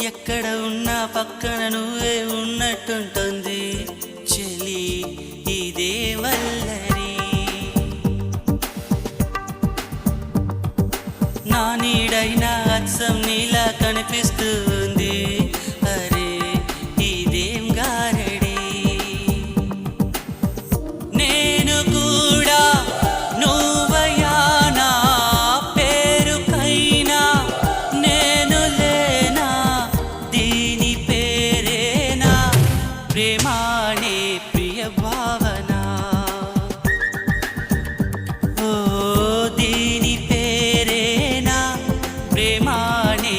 ఎక్కడ ఉన్నా పక్కన నువ్వే ఉన్నట్టుంటుంది. చెలి ఇదే వల్లరి నా నీడైనా అచ్చం నీలా కనిపిస్తుంది ప్రేమానే ప్రియ భావన? ఓ దీని పేరేనా? ప్రేమానే